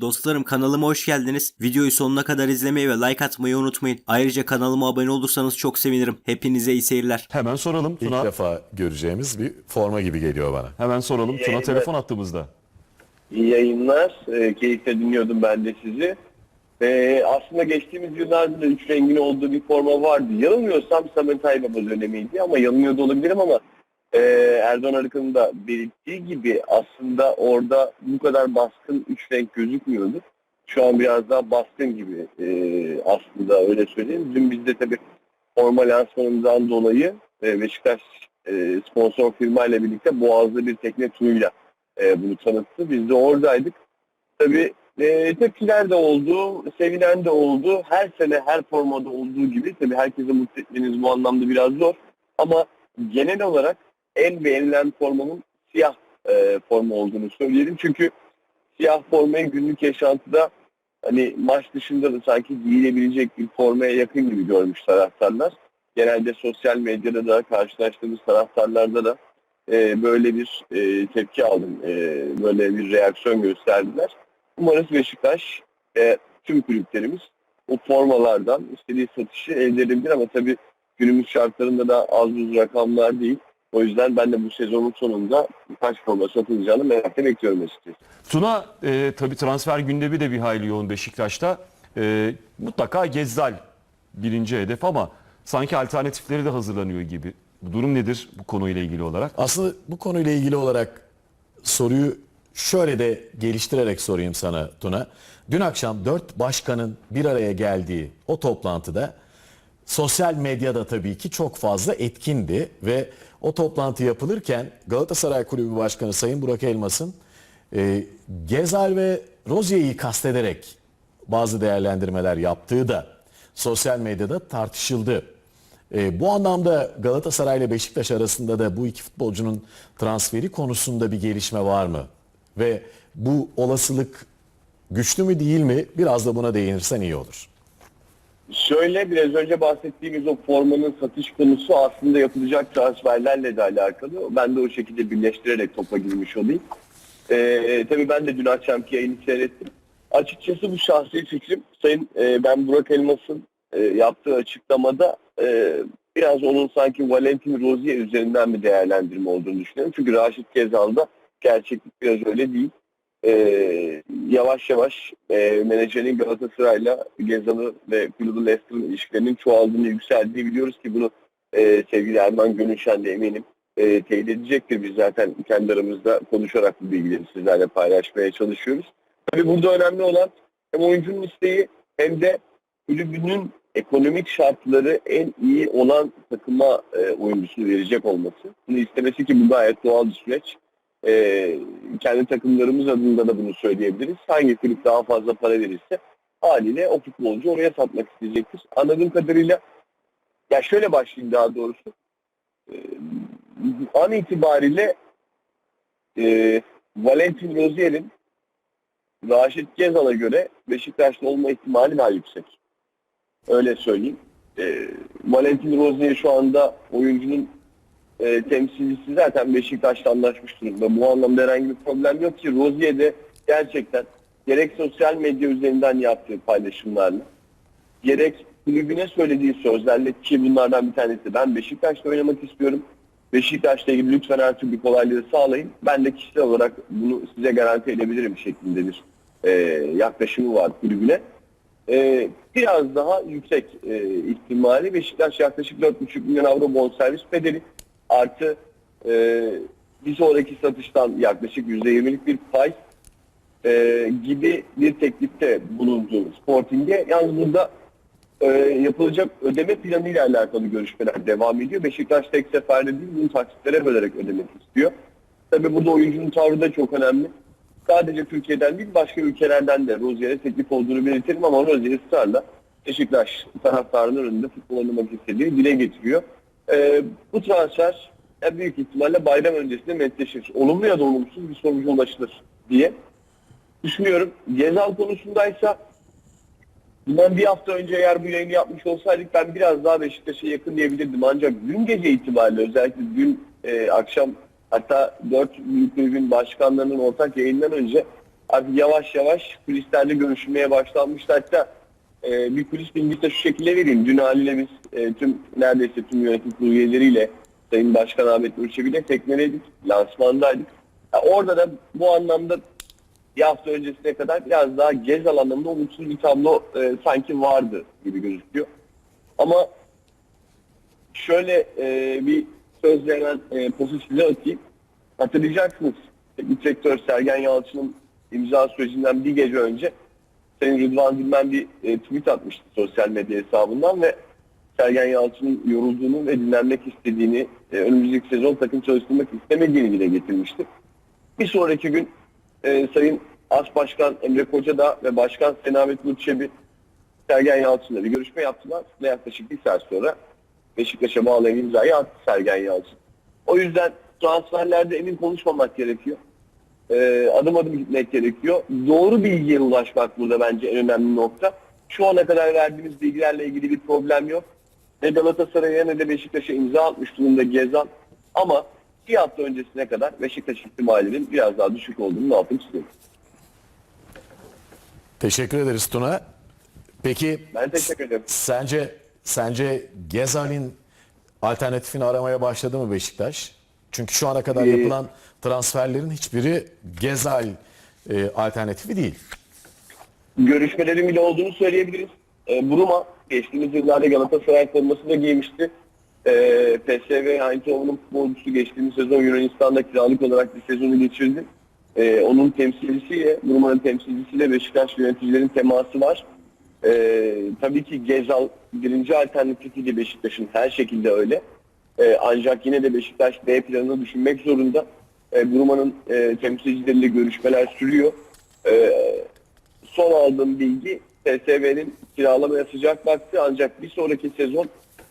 Dostlarım kanalıma hoş geldiniz. Videoyu sonuna kadar izlemeyi ve like atmayı unutmayın. Ayrıca kanalıma abone olursanız çok sevinirim. Hepinize iyi seyirler. Hemen soralım İlk Tuna. defa göreceğimiz bir forma gibi geliyor bana. Hemen soralım. Tuna Yayınlar. telefon attığımızda. İyi yayınlar. E, keyifle dinliyordum ben de sizi. E, aslında geçtiğimiz yıllarda da üç rengin olduğu bir forma vardı. Yanılmıyorsam Samet Aybaba dönemiydi ama yanılıyor da olabilirim ama e, Erdoğan Arıkan'ın da belirttiği gibi aslında orada bu kadar baskın üç renk gözükmüyordu. Şu an biraz daha baskın gibi e, aslında öyle söyleyeyim. Dün bizde tabii forma lansmanından dolayı e, Beşiktaş e, sponsor firmayla birlikte Boğaz'da bir tekne turuyla e, bunu tanıttı. Biz de oradaydık. Tabii e, tepkiler de oldu, sevilen de oldu. Her sene her formada olduğu gibi tabii herkese mutlu etmeniz bu anlamda biraz zor. Ama genel olarak en beğenilen formanın siyah e, forma olduğunu söyleyelim. Çünkü siyah formayı günlük yaşantıda hani maç dışında da sanki giyilebilecek bir formaya yakın gibi görmüş taraftarlar. Genelde sosyal medyada da karşılaştığımız taraftarlarda da e, böyle bir e, tepki aldım. E, böyle bir reaksiyon gösterdiler. Umarız Beşiktaş e, tüm kulüplerimiz o formalardan istediği satışı elde edebilir ama tabii günümüz şartlarında da az buz rakamlar değil. O yüzden ben de bu sezonun sonunda kaç forma satılacağını merakla bekliyorum açıkçası. Tuna e, tabii transfer gündemi de bir hayli yoğun Beşiktaş'ta. E, mutlaka Gezzal birinci hedef ama sanki alternatifleri de hazırlanıyor gibi. Bu durum nedir bu konuyla ilgili olarak? Aslında bu konuyla ilgili olarak soruyu şöyle de geliştirerek sorayım sana Tuna. Dün akşam dört başkanın bir araya geldiği o toplantıda sosyal medyada tabii ki çok fazla etkindi ve o toplantı yapılırken Galatasaray Kulübü Başkanı Sayın Burak Elmas'ın e, Gezal ve Rozier'i kastederek bazı değerlendirmeler yaptığı da sosyal medyada tartışıldı. E, bu anlamda Galatasaray ile Beşiktaş arasında da bu iki futbolcunun transferi konusunda bir gelişme var mı? Ve bu olasılık güçlü mü değil mi? Biraz da buna değinirsen iyi olur. Şöyle biraz önce bahsettiğimiz o formanın satış konusu aslında yapılacak transferlerle de alakalı. Ben de o şekilde birleştirerek topa girmiş olayım. Ee, tabii ben de dün akşamki yayını seyrettim. Açıkçası bu şahsi fikrim Sayın e, ben Burak Elmas'ın e, yaptığı açıklamada e, biraz onun sanki Valentin Rozier üzerinden bir değerlendirme olduğunu düşünüyorum. Çünkü Raşit Gezal'da gerçeklik biraz öyle değil. Ee, yavaş yavaş e, menajerin Galatasaray'la Gezal'ı ve kulübü Leicester'ın ilişkilerinin çoğaldığını, yükseldiğini biliyoruz ki bunu e, sevgili Erman Gönülşen de eminim e, teyit edecektir. Biz zaten kendi aramızda konuşarak bu bilgileri sizlerle paylaşmaya çalışıyoruz. Tabii burada önemli olan hem oyuncunun isteği hem de kulübünün ekonomik şartları en iyi olan takıma e, oyuncusunu verecek olması. Bunu istemesi ki bu gayet doğal bir süreç. E, kendi takımlarımız adında da bunu söyleyebiliriz. Hangi kulüp daha fazla para verirse haliyle o futbolcu oraya satmak isteyecektir. Anladığım kadarıyla ya şöyle başlayayım daha doğrusu. E, an itibariyle e, Valentin Rozier'in Raşit Gezal'a göre Beşiktaş'ta olma ihtimali daha yüksek. Öyle söyleyeyim. E, Valentin Rozier şu anda oyuncunun e, temsilcisi zaten Beşiktaş'ta anlaşmış durumda. Bu anlamda herhangi bir problem yok ki Rozier de gerçekten gerek sosyal medya üzerinden yaptığı paylaşımlarla gerek kulübüne söylediği sözlerle ki bunlardan bir tanesi ben Beşiktaş'ta oynamak istiyorum. Beşiktaş'la ilgili lütfen her türlü kolaylığı sağlayın. Ben de kişisel olarak bunu size garanti edebilirim şeklinde bir e, yaklaşımı var kulübüne. E, biraz daha yüksek e, ihtimali Beşiktaş yaklaşık 4,5 milyon avro bonservis bedeli artı e, bir sonraki satıştan yaklaşık %20'lik bir pay e, gibi bir teklifte bulundu Sporting'e. Yalnız burada e, yapılacak ödeme planıyla alakalı görüşmeler devam ediyor. Beşiktaş tek seferde değil, bunu taksitlere bölerek ödemek istiyor. Tabii burada oyuncunun tavrı da çok önemli. Sadece Türkiye'den değil, başka ülkelerden de Rozier'e teklif olduğunu belirtelim ama Rozier ısrarla Beşiktaş taraftarının önünde futbol oynamak istediğini dile getiriyor. E, bu transfer en büyük ihtimalle bayram öncesinde netleşir. Olumlu ya da olumsuz bir sonuca ulaşılır diye düşünüyorum. Gezal konusundaysa bundan bir hafta önce eğer bu yayını yapmış olsaydık ben biraz daha Beşiktaş'a yakın diyebilirdim. Ancak dün gece itibariyle özellikle dün e, akşam hatta dört büyük kulübün başkanlarının ortak yayından önce artık yavaş yavaş kulislerle görüşülmeye başlanmıştı. Hatta e, bir kulis bilgisi de şu şekilde vereyim. Dün haliyle biz e, tüm neredeyse tüm yönetim kurulu üyeleriyle Sayın Başkan Ahmet Nurçebi ile tekneledik. Lansmandaydık. Ya orada da bu anlamda bir hafta öncesine kadar biraz daha Gezal anlamında olumsuz bir tablo e, sanki vardı gibi gözüküyor. Ama şöyle e, bir sözle hemen e, pozu atayım. Hatırlayacaksınız. Teknik direktör Sergen Yalçın'ın imza sürecinden bir gece önce Sayın Rıdvan Dilmen bir e, tweet atmıştı sosyal medya hesabından ve Sergen Yalçın'ın yorulduğunu ve dinlenmek istediğini, e, önümüzdeki sezon takım çalıştırmak istemediğini dile getirmişti. Bir sonraki gün e, Sayın As Başkan Emre Koca da ve Başkan Senamet Nurçebi Sergen Yalçın'la bir görüşme yaptılar ve yaklaşık bir saat sonra Beşiktaş'a bağlayan imzayı attı Sergen Yalçın. O yüzden transferlerde emin konuşmamak gerekiyor. Ee, adım adım gitmek gerekiyor. Doğru bilgiye ulaşmak burada bence en önemli nokta. Şu ana kadar verdiğimiz bilgilerle ilgili bir problem yok. Ne Galatasaray'a ne de Beşiktaş'a imza atmış durumda Gezal. Ama bir hafta öncesine kadar Beşiktaş ihtimalinin biraz daha düşük olduğunu ne yapayım istiyorum. Teşekkür ederiz Tuna. Peki Ben teşekkür ederim. sence sence Gezal'in alternatifini aramaya başladı mı Beşiktaş? Çünkü şu ana kadar Ee, yapılan transferlerin hiçbiri Gezal e, alternatifi değil. görüşmelerin bile olduğunu söyleyebiliriz. E, Bruma geçtiğimiz yıllarda Galatasaray forması da giymişti. E, PSV Eindhoven'un futbolcusu geçtiğimiz sezon Yunanistan'da kiralık olarak bir sezonu geçirdi. E, onun temsilcisiyle, Bruma'nın temsilcisiyle Beşiktaş yöneticilerin teması var. E, tabii ki Gezal birinci alternatifiydi Beşiktaş'ın her şekilde öyle. E, ancak yine de Beşiktaş B planını düşünmek zorunda. E, Bruma'nın e, temsilcileriyle görüşmeler sürüyor. E, son aldığım bilgi PSV'nin kiralamaya sıcak baktı ancak bir sonraki sezon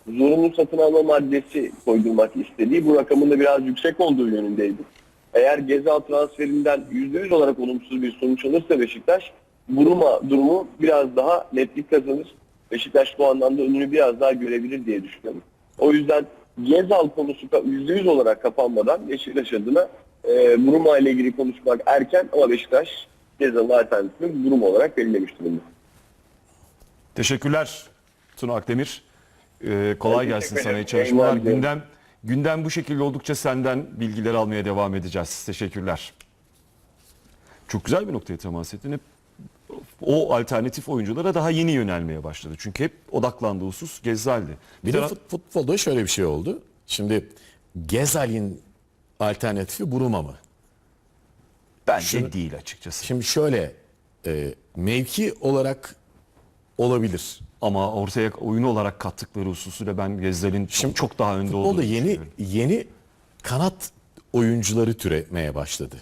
zorunlu satın alma maddesi koydurmak istediği bu rakamın da biraz yüksek olduğu yönündeydi. Eğer Gezal transferinden %100 olarak olumsuz bir sonuç alırsa Beşiktaş Buruma durumu biraz daha netlik kazanır. Beşiktaş bu anlamda önünü biraz daha görebilir diye düşünüyorum. O yüzden Gezal konusu da %100 olarak kapanmadan Beşiktaş adına e, Buruma ile ilgili konuşmak erken ama Beşiktaş Gezal'ın alternatifini durum olarak belirlemiş durumda. Teşekkürler Tuna Akdemir. Ee, kolay Ben gelsin sana iyi çalışmalar. Gündem gündem bu şekilde oldukça senden bilgiler almaya devam edeceğiz. Teşekkürler. Çok güzel bir noktaya temas ettin. Hep o alternatif oyunculara daha yeni yönelmeye başladı. Çünkü hep odaklandığı husus Gezzal'di. Bir de fut- futbolda şöyle bir şey oldu. Şimdi Gezal'in alternatifi Buruma mı? bence Şunu- değil açıkçası. Şimdi şöyle e, mevki olarak olabilir. Ama ortaya oyunu olarak kattıkları hususuyla ben Gezzal'in Şimdi çok daha önde olduğunu Futbolda yeni yeni kanat oyuncuları türemeye başladı.